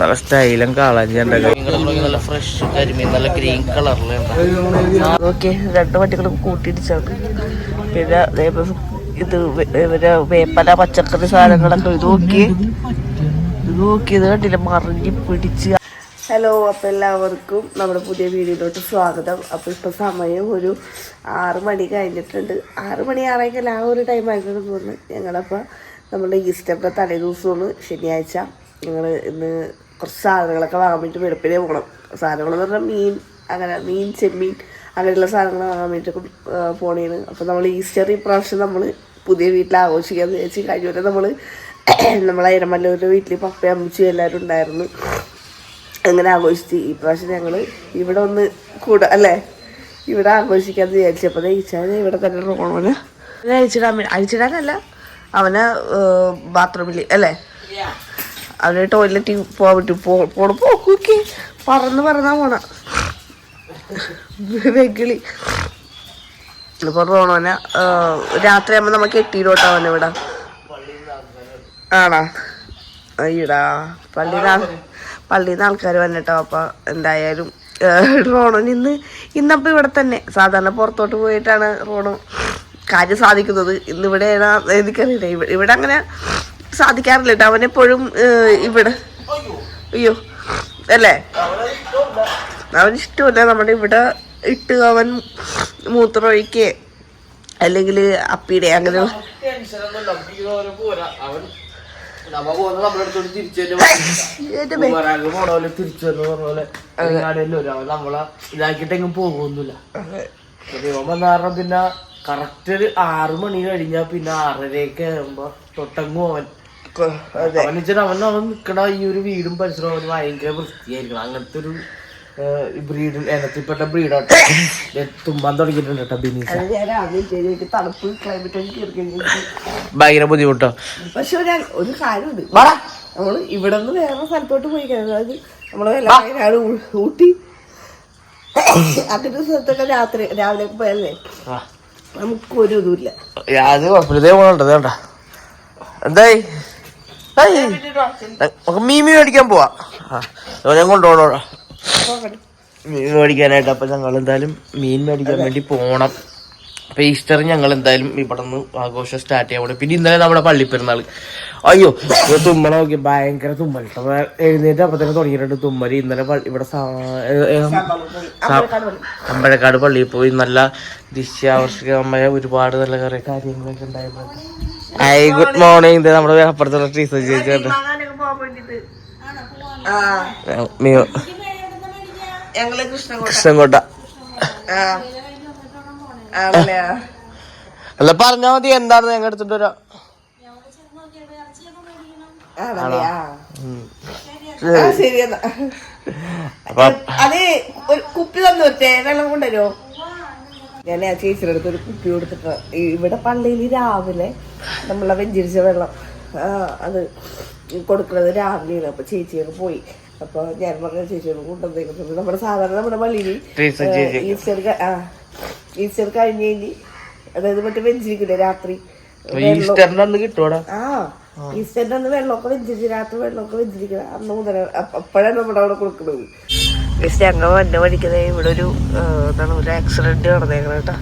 നല്ല സ്റ്റൈലും കളഞ്ഞ നല്ല ഫ്രഷ് കരിമീൻ നല്ല ഗ്രീൻ കളറിലുണ്ട് ഓക്കെ രണ്ട് വണ്ടികളും കൂട്ടിയിടിച്ചാണ് പിന്നെ അതേപോലെ ഇത് ഇവരെ വേപ്പല പച്ചക്കറി സാധനങ്ങളൊക്കെ ഇത് നോക്കി. ഇത് നോക്കി ഇത് കണ്ടില്ല? മറിഞ്ഞ് പിടിച്ച്. ഹലോ അപ്പം എല്ലാവർക്കും നമ്മുടെ പുതിയ വീഡിയോയിലോട്ട് സ്വാഗതം. അപ്പോൾ ഇപ്പോൾ സമയം ഒരു ആറ് മണി കഴിഞ്ഞിട്ടുണ്ട്. ആറ് മണി ആറേക്കല്ല ആ ഒരു ടൈം ആയിട്ടാണ് തോന്നുന്നു ഞങ്ങളപ്പോൾ നമ്മുടെ ഈസ്റ്ററിന്റെ തലേ ദിവസമാണ് ശനിയാഴ്ച. ഞങ്ങൾ ഇന്ന് കുറച്ച് സാധനങ്ങളൊക്കെ വാങ്ങാൻ വേണ്ടി വെളുപ്പിനെ പോകണം സാധനങ്ങൾ എന്ന് പറഞ്ഞാൽ മീൻ അങ്ങനെ മീൻ ചെമ്മീൻ അങ്ങനെയുള്ള സാധനങ്ങൾ വാങ്ങാൻ വേണ്ടിയിട്ടൊക്കെ പോണേന് അപ്പോൾ നമ്മൾ ഈസ്റ്റർ ഇപ്രാവശ്യം നമ്മൾ പുതിയ വീട്ടിൽ ആഘോഷിക്കാമെന്ന് വിചാരിച്ച് കഴിഞ്ഞവരെ നമ്മൾ നമ്മളെ ഇരമല്ലൂരിന്റെ വീട്ടിൽ പപ്പയും അമ്മച്ചും എല്ലാവരും ഉണ്ടായിരുന്നു. അങ്ങനെ ആഘോഷിച്ച്. ഈ പ്രാവശ്യം ഞങ്ങൾ ഇവിടെ ഒന്ന് കൂട അല്ലേ? ഇവിടെ ആഘോഷിക്കാന്ന് വിചാരിച്ചപ്പോൾ ഇവിടെ തന്നെ റോണോന് അഴിച്ചിടാൻ വേണ്ടി അഴിച്ചിടാനല്ല അവനെ ബാത്റൂമിൽ അല്ലേ? അവന് ടോയ്ലറ്റിൽ പോകാൻ പറ്റും. പോണ. പോക്കി പറന്ന് പറന്നാ പോണ. വെകിളി. ഇപ്പൊ റോണോനെ രാത്രി ആകുമ്പോൾ നമുക്ക് കെട്ടിയിലോട്ടാ അവനെ ഇവിടെ. ആണോ? അയ്യടാ. പള്ളിയിൽ പള്ളിയിൽ നിന്ന് ആൾക്കാർ വന്നിട്ടോ. അപ്പോൾ എന്തായാലും റോണോൻ ഇന്ന് ഇന്നപ്പോൾ ഇവിടെ തന്നെ. സാധാരണ പുറത്തോട്ട് പോയിട്ടാണ് റോണു കാര്യം സാധിക്കുന്നത്. ഇന്നിവിടെയാണ് എനിക്കറിയില്ല. ഇവിടെ ഇവിടെ അങ്ങനെ സാധിക്കാറില്ല കേട്ടോ. അവനെപ്പോഴും ഇവിടെ. അയ്യോ. അല്ലേ? അവന് ഇഷ്ടമല്ല. നമ്മുടെ ഇവിടെ ഇട്ട് അവൻ മൂത്രമൊഴിക്കേ. അല്ലെങ്കിൽ അപ്പിയുടെ അങ്ങനെ. തിരിച്ചു പോകുന്നില്ല പിന്നെ കറക്റ്റ് ഒരു ആറു മണി കഴിഞ്ഞാ പിന്നെ ആറരയൊക്കെ ആകുമ്പോ തൊട്ടങ്ങും അവൻ. അവനെച്ചാൽ അവൻ അവൻ നിക്കണ ഈ ഒരു വീടും പരിസരവും അവന് ഭയങ്കര വൃത്തിയായിരിക്കണം. അങ്ങനത്തെ ഒരു ബ്രീഡ് ഇനത്തിൽപ്പെട്ട ബ്രീഡാട്ടോ തുമ്പാൻ തുടങ്ങിയിട്ടുണ്ട് കേട്ടോ ബിനീസ് തണുപ്പ് ക്ലൈമറ്റ് ഭയങ്കര ബുദ്ധിമുട്ടോ? പക്ഷെ ഒരു ഒരു കാര്യമുണ്ട്. നമ്മൾ ഇവിടെ നിന്ന് വേറെ സ്ഥലത്തോട്ട് പോയി കഴിഞ്ഞാൽ അതായത് നമ്മൾ വയനാട് ഊട്ടി. അങ്ങനത്തെ സ്ഥലത്തൊക്കെ രാത്രി രാവിലെ പോയല്ലേ? നമുക്കൊരു ഇതുമില്ല അത് കുഴപ്പമില്ല. പോകണ്ട വേണ്ട എന്തായി? ഏയ്. നമുക്ക് മീൻ മേടിക്കാൻ പോവാ. ഞാൻ കൊണ്ടുപോകണോ മീൻ മേടിക്കാനായിട്ട് അപ്പൊ ഞങ്ങൾ എന്തായാലും മീൻ മേടിക്കാൻ വേണ്ടി പോണം. അപ്പൊ ഈസ്റ്റർ ഞങ്ങൾ എന്തായാലും ഇവിടെ നിന്ന് ആഘോഷം സ്റ്റാർട്ട് ചെയ്യാൻ പിന്നെ ഇന്നലെ നമ്മുടെ പള്ളിപ്പെരുന്നാൾ. അയ്യോ ഇത് തുമ്മല നോക്കി ഭയങ്കര തുമ്മൽ. എഴുന്നേറ്റ് അപ്പൊ തന്നെ തുടങ്ങിയിട്ടുണ്ട് തുമ്മൽ. ഇന്നലെ പള്ളി- ഇവിടെ അമ്പഴക്കാട് പള്ളിയിൽ പോയി നല്ല ദിശ്യാവർഷികമായ ഒരുപാട് നല്ല കുറെ കാര്യങ്ങളൊക്കെ ഉണ്ടായിരുന്നു ഹായ് ഗുഡ് മോർണിംഗ് നമ്മുടെ അപ്പുറത്തുള്ള ടീച്ചർ ചേച്ചിയുണ്ട് ഞങ്ങൾ കൃഷ്ണൻകോട്ട. അല്ല പറഞ്ഞാ മതി. എന്താണ് ഞങ്ങൾ എടുത്തിട്ട് വരാം? അതെ ഒരു കുപ്പി തന്നു വെച്ചേ വെള്ളം കൊണ്ടുവരുമോ ഞാൻ ആ ചേച്ചിയുടെ അടുത്ത് ഒരു കുപ്പി കൊടുത്തിട്ട് ഇവിടെ പള്ളിയിൽ രാവിലെ നമ്മളെ വെഞ്ചിരിച്ച വെള്ളം അത് കൊടുക്കുന്നത് രാവിലെയാണ്. അപ്പൊ ചേച്ചിയൊക്കെ പോയി. അപ്പൊ ഞാൻ പറഞ്ഞ ചേച്ചിയോട് കൊണ്ടുവന്നേക്കുന്നത് നമ്മുടെ സാധാരണ നമ്മുടെ പള്ളിയിൽ ഈസ്റ്റർ ആ. ഈസ്റ്റർ കഴിഞ്ഞ് കഴിഞ്ഞ് അതായത് മറ്റേ വെഞ്ചിരിക്കില്ല രാത്രി? ഈസ്റ്ററിന്റെ അന്ന് ആ ഈസ്റ്ററിന്റെ അന്ന് വെള്ളമൊക്കെ വെഞ്ചിരിച്ച് രാത്രി വെള്ളമൊക്കെ വെഞ്ചിരിക്കണം. അന്ന് മുതൽ അപ്പോഴാണ് നമ്മുടെ അവിടെ കൊടുക്കുന്നത്. ഞങ്ങൾ വണ്ടി പഠിക്കുന്നത് ഇവിടെ ഒരു എന്താണ് ഒരു ആക്സിഡന്റ് നടന്നേക്കണം കേട്ടോ.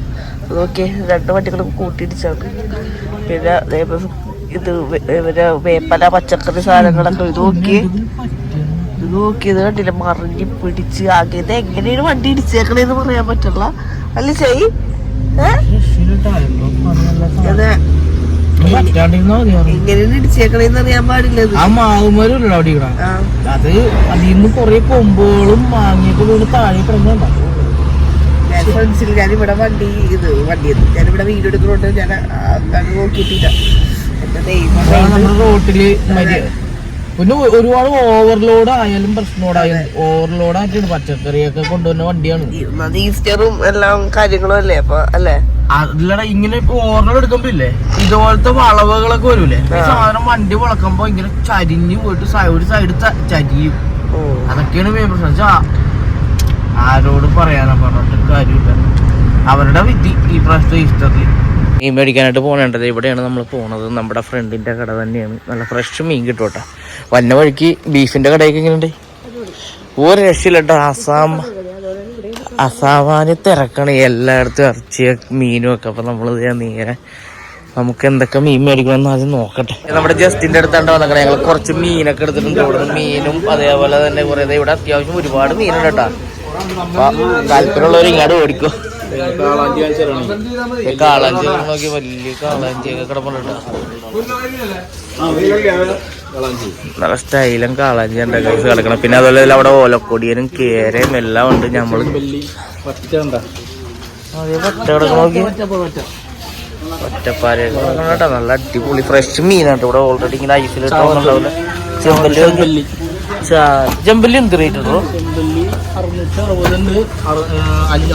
നോക്കി രണ്ട് വണ്ടികളും കൂട്ടിയിടിച്ചാണ് പിന്നെ ഇത് ഇവരെ വേപ്പല പച്ചക്കറി സാധനങ്ങളൊക്കെ ഇത് നോക്കി ഇത് നോക്കി ഇത് കണ്ടില്ല? മറിഞ്ഞ് പിടിച്ച് ആകെ. ഇത് എങ്ങനെയാണ് വണ്ടി ഇടിച്ചേക്കണേന്ന് പറയാൻ പറ്റില്ല. അല്ല ചെയ്? ഇടിച്ചേക്കണേന്ന് അറിയാൻ പാടില്ല ആ അവിടെ ഇവിടെ. അത് അതിൽ നിന്ന് കൊറേ കൊമ്പുകളും മാങ്ങിയൊക്കെ വീണ് താഴെ കിടന്നുണ്ട ഞാൻ ഞാനിവിടെ വണ്ടി ഇത് വണ്ടി ഞാനിവിടെ വീഡിയോ എടുക്കുന്നോണ്ട് ഞാൻ നോക്കിയിട്ടില്ല. എന്റെ ദൈവം നമ്മുടെ റോട്ടിൽ മര്യ പിന്നെ ഒരുപാട് ഓവർലോഡ് ആയാലും പ്രശ്നമോടായാലും ഓവർലോഡ് ആയിട്ടാണ് പച്ചക്കറിയൊക്കെ കൊണ്ടുവന്ന വണ്ടിയാണ്. ഈസ്റ്ററും എല്ലാം കാര്യങ്ങളും അല്ലേ അപ്പൊ അല്ലേ? അതിലട ഇങ്ങനെ ഓവർലോഡ് എടുക്കുമ്പോ ഇല്ലേ? ഇതുപോലത്തെ വളവുകളൊക്കെ വരൂലേ? സാധനം വണ്ടി വളക്കുമ്പോ ഇങ്ങനെ ചരിഞ്ഞു പോയിട്ട് ഒരു സൈഡ് ചരിയും. അതൊക്കെയാണ് മെയിൻ പ്രശ്നം. ആരോട് പറയാനാ പറഞ്ഞിട്ട് കാര്യമില്ല. അവരുടെ വിധി ഈ പ്രാവശ്യത്തെ ഈസ്റ്ററിൽ മീൻ മേടിക്കാനായിട്ട് പോകേണ്ടത് ഇവിടെയാണ് നമ്മൾ പോണത്. നമ്മുടെ ഫ്രണ്ടിന്റെ കട തന്നെയാണ്. നല്ല ഫ്രഷ് മീൻ കിട്ടും വന്ന വഴിക്ക് ബീഫിന്റെ കടയൊക്കെ എങ്ങനെയുണ്ട്? ഒരു രക്ഷയില്ല അസാം അസാമാന് തിരക്കാണ്. എല്ലായിടത്തും ഇറച്ചിയ മീനും ഒക്കെ. അപ്പൊ നമ്മൾ നേരെ നമുക്ക് എന്തൊക്കെ മീൻ മേടിക്കണമെന്ന് ആദ്യം നോക്കട്ടെ. നമ്മുടെ ജസ്റ്റിന്റെ അടുത്താണ്ട് വന്നേക്കണേ. ഞങ്ങൾ കുറച്ച് മീനൊക്കെ എടുത്തിട്ടുണ്ട്. ഇവിടെ മീനും അതേപോലെ തന്നെ കുറേ ഇവിടെ അത്യാവശ്യം ഒരുപാട് മീനുണ്ട് കേട്ടോ. താല്പര്യമുള്ളവർ ഇങ്ങോട്ട് മേടിക്കും. കാളാഞ്ചി നോക്കി വലിയ കാളാഞ്ചി ഒക്കെ കിടപ്പുണ്ട് നല്ല സ്റ്റൈലും കാളാഞ്ചി ഉണ്ട് കൈസ് കിടക്കണം. പിന്നെ അതുപോലെ അവിടെ ഓലക്കൊടിയനും കേരയും എല്ലാം ഉണ്ട് ഞമ്മൾ. അതേ പറ്റ കിടക്കണം നോക്കി നല്ല അടിപൊളി. ഫ്രഷ് മീനാണ് ഇവിടെ ഓൾറെഡി ഇങ്ങനെ ഐസിലിട്ടുണ്ടാവില്ല ചെമ്പല്ലി. ചാ- ചെമ്പല്ലി എന്ത് റേറ്റ് ഉണ്ടോ ചെമ്പല്ലി അറുന്നൂറ്റി അറുപതുണ്ട്.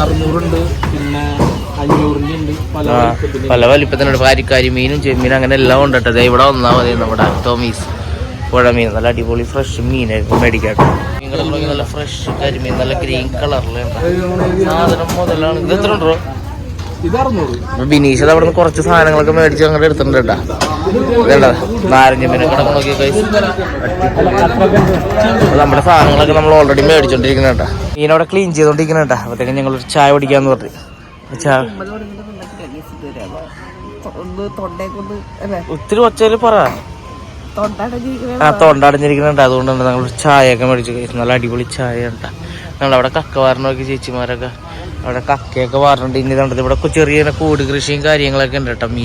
അറുന്നൂറുണ്ട് പിന്നെ അഞ്ഞൂറിന്റെ ഉണ്ട്. പല ആ, പല വലിപ്പത്തിനുണ്ട് പാരിക്കാരി മീനും ചെമ്മീനും അങ്ങനെ എല്ലാം ഉണ്ട് കേട്ടോ ദേ ഇവിടെ വന്നാൽ മതി നമ്മുടെ ടോമീസ് പുഴ മീൻ. നല്ല അടിപൊളി ഫ്രഷ് മീനായിരിക്കും മേടിക്കാട്ടോ മീനുകളൊക്കെ നോക്കി നല്ല ഫ്രഷ് കരിമീൻ നല്ല ഗ്രീൻ കളറിലുണ്ട് സാധനം മുതലാണ്. ഇത് എത്ര ഉണ്ടോ ഇത് അറുന്നൂറ് ബിനീഷ് അവിടെ നിന്ന് കുറച്ച് സാധനങ്ങളൊക്കെ മേടിച്ച് അങ്ങോട്ട് എടുത്തിട്ടുണ്ട് കേട്ടാ. നാരങ്ങ മീനൊക്കെ കിടക്കുന്ന നോക്കി കഴിച്ച് നമ്മുടെ സാധനങ്ങളൊക്കെ നമ്മൾ ഓൾറെഡി മേടിച്ചോണ്ടിരിക്കുന്ന കേട്ടാ. മീൻ അവിടെ ക്ലീൻ ചെയ്തോണ്ടിരിക്കുന്ന കേട്ടാ. അപ്പോഴത്തേക്കും ഞങ്ങൾ ഒരു ചായ കുടിക്കാന്ന് പറഞ്ഞു. ചായ ഒത്തിരി ഒച്ചയിൽ പറ. ആ തൊണ്ട തൊണ്ടടഞ്ഞിരിക്കുന്നുണ്ട് അതുകൊണ്ടാണ് ഞങ്ങൾ ചായയൊക്കെ മേടിച്ചു നല്ല അടിപൊളി ചായ ഉണ്ടാ ഞങ്ങളവിടെ കക്ക വാരണമൊക്കെ ചേച്ചിമാരൊക്കെ. അവിടെ കക്കയൊക്കെ വാറുന്നുണ്ട് ഇനി ഇവിടെ ചെറിയ കൂട് കൃഷിയും കാര്യങ്ങളൊക്കെ ഉണ്ട് കേട്ടോ അപ്പോൾ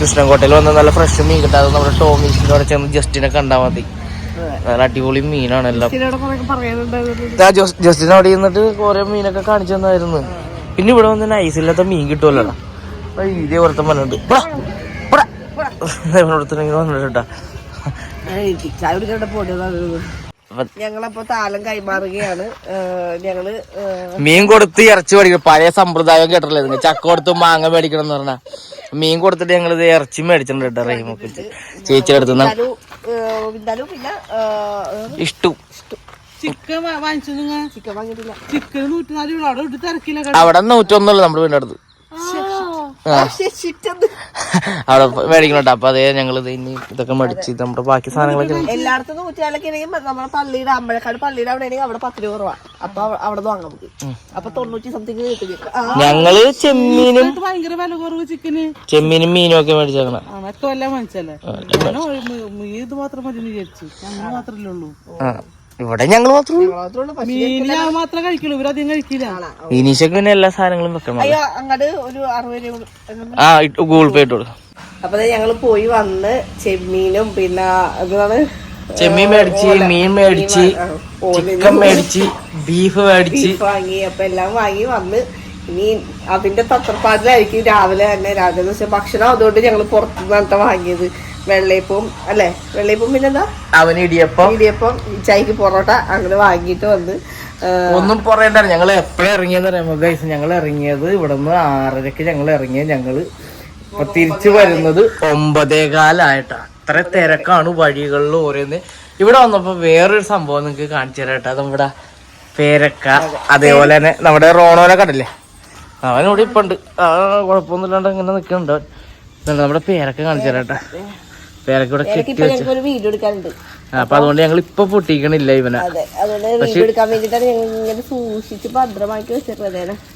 കൃഷ്ണൻകോട്ടയിൽ വന്ന നല്ല ഫ്രഷ് മീൻ കിട്ടാതെ നമ്മുടെ ടോമീസിന്റെ അവിടെ ചെന്ന് ജസ്റ്റിനെ കണ്ടാൽ മതി. നല്ല അടിപൊളി മീനാണ് എല്ലാം. പറയാനുണ്ടായിരുന്നു ആ ജസ് ജസ്റ്റിന് അവിടെ ഇരുന്നിട്ട് കുറെ മീനൊക്കെ കാണിച്ചു തന്നായിരുന്നു. പിന്നെ ഇവിടെ വന്ന് നൈസില്ലാത്ത മീൻ കിട്ടുമല്ലോ ഇതേ പുറത്തെ പറഞ്ഞിട്ട് വന്നിട്ടാ അപ്പൊ ഞങ്ങളപ്പോ താലം കൈമാറുകയാണ്. ഞങ്ങൾ മീൻ കൊടുത്ത് ഇറച്ചി മേടിക്കണം. പഴയ സമ്പ്രദായം കേട്ടല്ലേ ചക്ക കൊടുത്ത് മാങ്ങ മേടിക്കണം എന്ന് പറഞ്ഞാ. മീൻ കൊടുത്തിട്ട് ഞങ്ങൾ ഇത് ഇറച്ചി മേടിച്ചിട്ടുണ്ട് കേട്ടോ റഹീമൊക്കെ ചേച്ചിയുടെ അടുത്ത് ഇഷ്ടു. ചിക്കൻ വാങ്ങിച്ചു ചിക്കൻ വാങ്ങിയിട്ടില്ല. ചിക്കൻ നൂറ്റിനാല് രൂപ അവിടെ തിരക്കില്ല അവിടെ നൂറ്റൊന്നുള്ളു നമ്മുടെ വീടിന്റെ അടുത്ത്. അവിടെ മേടിക്കണോട്ടോ അപ്പൊ അതേ ഞങ്ങൾ ഇത് ഇനി ഇതൊക്കെ മേടിച്ച് നമ്മുടെ ബാക്കി സാധനങ്ങളൊക്കെ എല്ലായിടത്തും നൂറ്റിനാലൊക്കെ ആണെങ്കിൽ നമ്മുടെ പള്ളിയുടെ അമ്പഴക്കാട് പള്ളിയുടെ അവിടെ ആണെങ്കിൽ അവിടെ പത്ത് രൂപ കുറവാ. അപ്പൊ അവിടെ വാങ്ങാം നമുക്ക്. അപ്പൊ തൊണ്ണൂറ്റി സംതിങ് ഞങ്ങൾ ചെമ്മീനും ഭയങ്കര വില കുറവ് ചിക്കന്. ചെമ്മീനും മീനും ഒക്കെ മേടിച്ചേക്കണം. അതൊക്കെ വല്ല മനസ്സിലല്ലേ ഞാൻ ഇത് മാത്രം മതി എന്ന് വിചാരിച്ചു. അങ്ങനെ മാത്രല്ലേ ഉള്ളൂ. ആ. ഇവിടെ ഞങ്ങൾ മാത്രമേ ഞാൻ കഴിക്കുള്ളൂ. ഇവരധികം കഴിക്കില്ല. പിന്നെ എല്ലാ സാധനങ്ങളും വെക്കണം അയ്യോ അങ്ങോട്ട് ഒരു അറുപത് രൂപ ആ ഇട്ട് ഗൂഗിൾ പേ ഇട്ടു അപ്പൊ ഞങ്ങൾ ഞങ്ങൾ പോയി വന്ന് ചെമ്മീനും പിന്നെ എന്താണ് ചെമ്മീൻ മേടിച്ച് മീൻ മേടിച്ച് ചിക്കൻ മേടിച്ച് ബീഫ് മേടിച്ച്. വാങ്ങി അപ്പൊ എല്ലാം വാങ്ങി വന്ന് ഇനി അതിന്റെ തത്രപ്പാടിലായിരിക്കും രാവിലെ തന്നെ രാവിലെ എന്ന് വെച്ചാൽ ഭക്ഷണം അതുകൊണ്ട് ഞങ്ങൾ പുറത്തുനിന്നാണ് വാങ്ങിയത്. വെള്ളയപ്പവും അല്ലെ? വെള്ളയപ്പവും പിന്നെന്താ? അവന് ഇടിയപ്പം. ഇടിയപ്പം ചായക്ക് പൊറോട്ട അങ്ങനെ വാങ്ങിയിട്ട് വന്ന് ഒന്നും പറയണ്ട ഞങ്ങൾ എപ്പോഴും ഇറങ്ങിയെന്ന് പറയുമ്പോൾ ഗൈസ് ഞങ്ങൾ ഇറങ്ങിയത് ഇവിടുന്ന് ആറരക്ക് ഞങ്ങൾ ഇറങ്ങിയത്. ഞങ്ങൾ ഇപ്പൊ തിരിച്ചു വരുന്നത് ഒമ്പതേ കാലായിട്ടാ അത്ര തിരക്കാണ് വഴികളിൽ ഓരോന്ന്. ഇവിടെ വന്നപ്പോ വേറൊരു സംഭവം നിങ്ങൾക്ക് കാണിച്ചു തരാം കേട്ടോ. നമ്മുടെ പേരക്ക അതേപോലെ തന്നെ നമ്മുടെ റോണോനെ കണ്ടില്ലേ? അവനിവിടെ ഇപ്പൊ ഉണ്ട് ആ കുഴപ്പമൊന്നുമില്ലാണ്ട് ഇങ്ങനെ നിൽക്കുന്നുണ്ട്. നമ്മുടെ പേരക്ക കാണിച്ചു തരാം കേട്ടോ. പേരക്ക ഇവിടെ കെട്ടി വെച്ച് ഞങ്ങൾക്ക് ഒരു വീഡിയോ എടുക്കാനുണ്ട്. ആ, അപ്പൊ അതുകൊണ്ട് ഞങ്ങൾ ഇപ്പൊ പൊട്ടിക്കണില്ല ഇവനെ. അതെ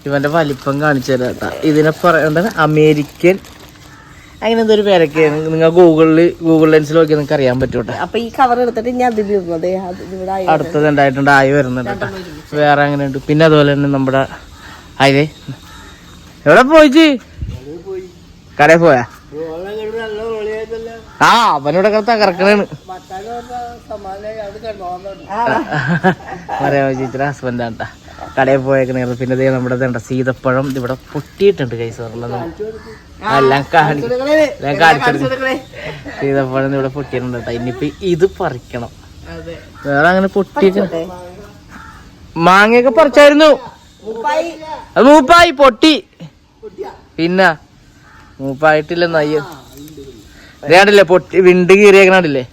ഇവന്റെ വലിപ്പം കാണിച്ചു തരാട്ടാ ഇതിനെ പറയണ്ട അമേരിക്കൻ അങ്ങനെ എന്തോ ഒരു പേരൊക്കെയാണ് നിങ്ങൾ ഗൂഗിളിൽ ഗൂഗിൾ ലെൻസിൽ നോക്കി നിങ്ങൾക്ക് അറിയാൻ പറ്റൂട്ടെ അപ്പൊ ഈ കവർ എടുത്തിട്ട് ഞാൻ അത് അടുത്തത് ഉണ്ടായിട്ടുണ്ട് ആയി വരുന്നുണ്ട് കേട്ടോ. വേറെ അങ്ങനെ ഉണ്ട്. പിന്നെ അതുപോലെ തന്നെ നമ്മുടെ ആയതേ എവിടെ പോയിച്ച് കടയിൽ പോയാ? ആ അവനോട് തകർക്കണേണ് പറയാ ചേച്ചിയുടെ ഹസ്ബൻഡ് ആണ്ടാ കടയിൽ പോയേക്കണേന്ന്. പിന്നെ ദേ നമ്മുടെ ഇതുണ്ട് സീതപ്പഴം ഇവിടെ പൊട്ടിയിട്ടുണ്ട് കൈ സാറുള്ളത് എല്ലാം കാണി ഞാൻ കാണിച്ചെടുക്കും സീതപ്പഴം ഇവിടെ പൊട്ടിയിട്ടുണ്ട് കേട്ടോ ഇനിയിപ്പൊ ഇത് പറിക്കണം. വേറെ അങ്ങനെ പൊട്ടിയിട്ട് മാങ്ങയൊക്കെ പറിച്ചായിരുന്നു. അത് മൂപ്പായി പൊട്ടി. പിന്നെ മൂപ്പായിട്ടില്ല നയ്യ. കണ്ടില്ലേ പൊട്ടി വിണ്ട് കീറിയേക്കണില്ലേ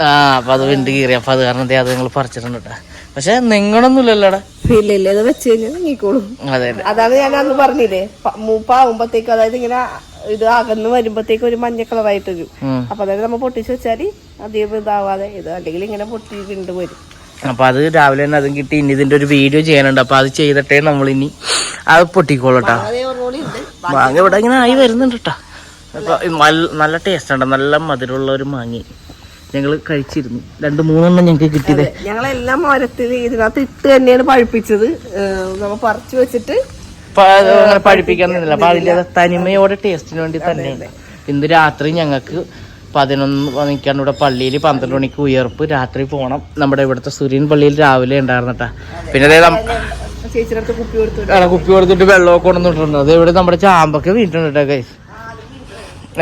ആ അപ്പൊ അത് വിണ്ട് കീറി അപ്പൊ അത് കാരണം അത് നിങ്ങൾ പറിച്ചിട്ടുണ്ട് കേട്ടോ പക്ഷെ നിങ്ങളൊന്നുമില്ലല്ലോടാ ഇല്ല ഇല്ല ഇത് വെച്ച് കഴിഞ്ഞാൽ നീക്കോളും അതെ അതെ. അതാണ് ഞാൻ അന്ന് പറഞ്ഞില്ലേ മൂപ്പാവുമ്പത്തേക്ക് അതായത് ഇങ്ങനെ ഇത് അകന്ന് വരുമ്പത്തേക്ക് ഒരു മഞ്ഞ കളറായിട്ട് വരും. അപ്പൊ അതായത് നമ്മൾ പൊട്ടിച്ച് വെച്ചാൽ അധികം ഇതാവാതെ ഇത് അല്ലെങ്കിൽ ഇങ്ങനെ പൊട്ടി വിണ്ട് വരും. അപ്പൊ അത് രാവിലെ തന്നെ അതും കിട്ടി ഇനി ഇതിന്റെ ഒരു വീഡിയോ ചെയ്യാനുണ്ട് അപ്പൊ അത് ചെയ്തിട്ടേ നമ്മൾ ഇനി അത് പൊട്ടിക്കോളൂട്ടാ മാങ്ങ ഇവിടെ ഇങ്ങനെ ആയി വരുന്നുണ്ട് കേട്ടോ നല്ല- ടേസ്റ്റ് ഉണ്ട് നല്ല മധുരമുള്ള ഒരു മാങ്ങി. ഞങ്ങൾ കഴിച്ചിരുന്നു. രണ്ട് മൂന്നെണ്ണം ഞങ്ങൾക്ക് കിട്ടിയത്. ഞങ്ങളെല്ലാം മരത്തിൽ ഇതിനകത്ത് ഇട്ട് തന്നെയാണ് പഴുപ്പിച്ചത്. നമ്മൾ നമ്മ പറിച്ചു വെച്ചിട്ട് നിന്നില്ല അപ്പൊ അതിന്റെ തനിമയോടെ ടേസ്റ്റിന് വേണ്ടി തന്നെയാണ്. ഇന്ന് രാത്രി ഞങ്ങൾക്ക് പതിനൊന്ന് മണിക്കാണ് ഇവിടെ പള്ളിയിൽ പന്ത്രണ്ട് മണിക്ക് ഉയർപ്പ്. രാത്രി പോണം. നമ്മുടെ ഇവിടുത്തെ സുരീൻ പള്ളിയിൽ രാവിലെ ഉണ്ടായിരുന്നട്ടാ. പിന്നെ ചേച്ചിയുടെ കുപ്പി കൊടുത്തിട്ട് വെള്ളമൊക്കെ കൊണ്ടുവന്നിട്ടുണ്ട് അത് ഇവിടെ നമ്മുടെ ചാമ്പൊക്കെ വീണിട്ടുണ്ട് ഗൈസ്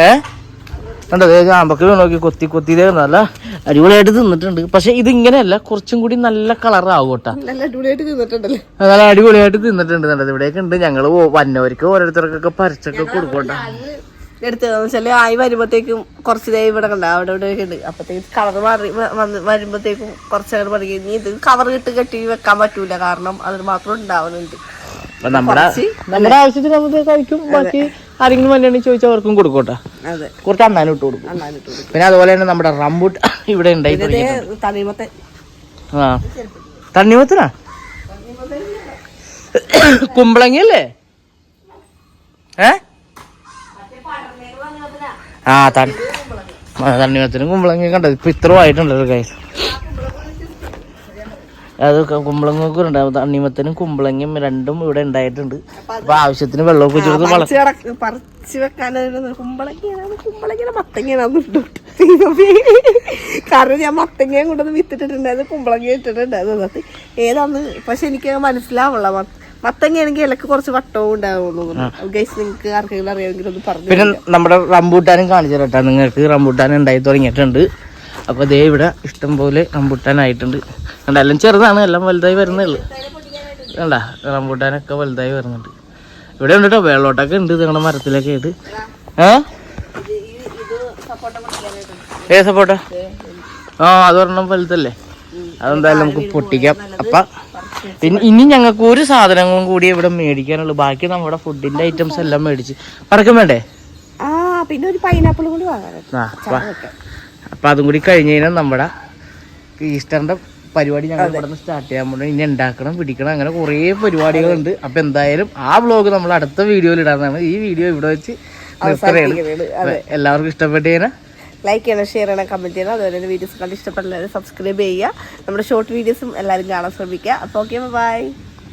ഏ? കണ്ടോ ദേ ചാമ്പൊക്കെ വീണോക്കി കൊത്തി കൊത്തി തരുന്നല്ല നല്ല അടിപൊളിയായിട്ട് തിന്നിട്ടുണ്ട്. പക്ഷെ ഇത് ഇങ്ങനെയല്ല കുറച്ചും കൂടി നല്ല കളറാവും കേട്ടോ. നല്ല അടിപൊളിയായിട്ട് തിന്നിട്ടുണ്ടല്ലേ? നല്ല അടിപൊളിയായിട്ട് തിന്നിട്ടുണ്ട് കണ്ടത് ഇവിടെയൊക്കെ ഉണ്ട്. ഞങ്ങൾ വന്നവർക്ക് ഓരോരുത്തർക്കൊക്കെ പരച്ചൊക്കെ കൊടുക്കണ്ട എടുത്ത് വെച്ചാൽ ആയി വരുമ്പത്തേക്കും കുറച്ച് ദേ ഇവിടെ കണ്ട? അവിടെ ഇവിടെ ഒക്കെ ഉണ്ട്. അപ്പത്തേക്ക് കളർ മാറി വന്ന് വന്ന് വരുമ്പത്തേക്കും കുറച്ചങ്ങനെ പറഞ്ഞു ഇനി ഇത് കവർ ഇട്ട് കെട്ടി വെക്കാൻ പറ്റൂല. കാരണം അതിന് മാത്രം ഉണ്ടാവുന്നുണ്ട് നമ്മുടെ ആവശ്യത്തിന് നമുക്ക് കഴിക്കും. ബാക്കി ആരെങ്കിലും വന്നിട്ടുണ്ടെങ്കിൽ ചോദിച്ചാൽ അവർക്കും കൊടുക്കട്ടെ. അതെ. കുറച്ച് അന്നാനും ഇട്ട് കൊടുക്കും. പിന്നെ അതുപോലെ തന്നെ നമ്മുടെ റംബൂട്ട് ഇവിടെ ഉണ്ടായി ആ. തണ്ണിമത്തനാ? കുമ്പളങ്ങല്ലേ ഏ? ആ തണ്ണി ആ, തണ്ണിമത്തനും കുമ്പളങ്ങി കണ്ടത് ഇപ്പൊ ഇത്ര ആയിട്ടുണ്ടല്ലോ കൈ അത് കുമ്പളങ്ങൊക്കെ ഉണ്ടാവും തണ്ണിമത്തനും കുമ്പളങ്ങയും രണ്ടും ഇവിടെ ഉണ്ടായിട്ടുണ്ട്. അപ്പൊ ആവശ്യത്തിന് വെള്ളമൊക്കെ വെച്ചെടുത്ത് പറിച്ച് കുമ്പളങ്ങനെ കാരണം ഞാൻ മത്തങ്ങയും കൊണ്ടൊന്ന് വിത്തിട്ടിട്ടുണ്ടായിരുന്നു കുമ്പളങ്ങ ഇട്ടിട്ടുണ്ടായിരുന്നു ഏതാന്ന്? പക്ഷെ എനിക്ക് മനസ്സിലാവുള്ള മത്തങ്ങയാണെങ്കിൽ ഇലക്ക് കുറച്ച് വട്ടവും ഉണ്ടാവുള്ളൂ. ഗൈസ് നിങ്ങൾക്ക് ആർക്കെങ്കിലും അറിയാമെങ്കിൽ ഒന്ന് പറഞ്ഞു പിന്നെ നമ്മുടെ റംബൂട്ടാനും കാണിച്ചു കേട്ടോ. നിങ്ങൾക്ക് റംബൂട്ടാൻ ഉണ്ടായി തുടങ്ങിയിട്ടുണ്ട്. അപ്പോൾ ദേ ഇവിടെ ഇഷ്ടം പോലെ റംബൂട്ടാനായിട്ടുണ്ട് കണ്ട എല്ലാം ചെറുതാണ് എല്ലാം വലുതായി വരുന്നേ ഉള്ളൂ കണ്ട റംബൂട്ടാനൊക്കെ വലുതായി വരുന്നുണ്ട്. ഇവിടെ ഉണ്ട് കേട്ടോ വെള്ളോട്ടൊക്കെ ഉണ്ട് നിങ്ങളുടെ മരത്തിലൊക്കെ ആയിട്ട്. ഏ? ഏ സപ്പോട്ട? ആ അത് പറഞ്ഞ വലുതല്ലേ? അതെന്തായാലും നമുക്ക് പൊട്ടിക്കാം. അപ്പൊ പിന്നെ ഇനി ഞങ്ങൾക്ക് ഒരു സാധനങ്ങളും കൂടി ഇവിടെ മേടിക്കാനുള്ളൂ. ബാക്കി നമ്മുടെ ഫുഡിന്റെ ഐറ്റംസ് എല്ലാം മേടിച്ച്. പറക്കം വേണ്ടേ? പിന്നെ ഒരു പൈനാപ്പിൾ കൂടി അപ്പൊ- അതും കൂടി കഴിഞ്ഞ് കഴിഞ്ഞാൽ നമ്മുടെ ഈസ്റ്ററിന്റെ പരിപാടി ഞങ്ങൾ ഇവിടെ നിന്ന് സ്റ്റാർട്ട് ചെയ്യാൻ പോകുന്നത് ഇനി ഉണ്ടാക്കണം പിടിക്കണം അങ്ങനെ കുറേ പരിപാടികളുണ്ട്. അപ്പൊ എന്തായാലും ആ വ്ളോഗ് നമ്മൾ അടുത്ത വീഡിയോയിൽ ഇടാന്നാണ് ഈ വീഡിയോ ഇവിടെ വെച്ച് നിർത്തുകയാണ്. എല്ലാവർക്കും ഇഷ്ടപ്പെട്ടു കഴിഞ്ഞാൽ ലൈക്ക് ചെയ്യണം ഷെയർ ചെയ്യണം കമന്റ് ചെയ്യണം. അതുപോലെ തന്നെ വീഡിയോസ് കണ്ട് സബ്സ്ക്രൈബ് ചെയ്യുക. നമ്മുടെ ഷോർട്ട് വീഡിയോസും എല്ലാവരും കാണാൻ ശ്രമിക്കുക. അപ്പോൾ ഓക്കെ ബൈ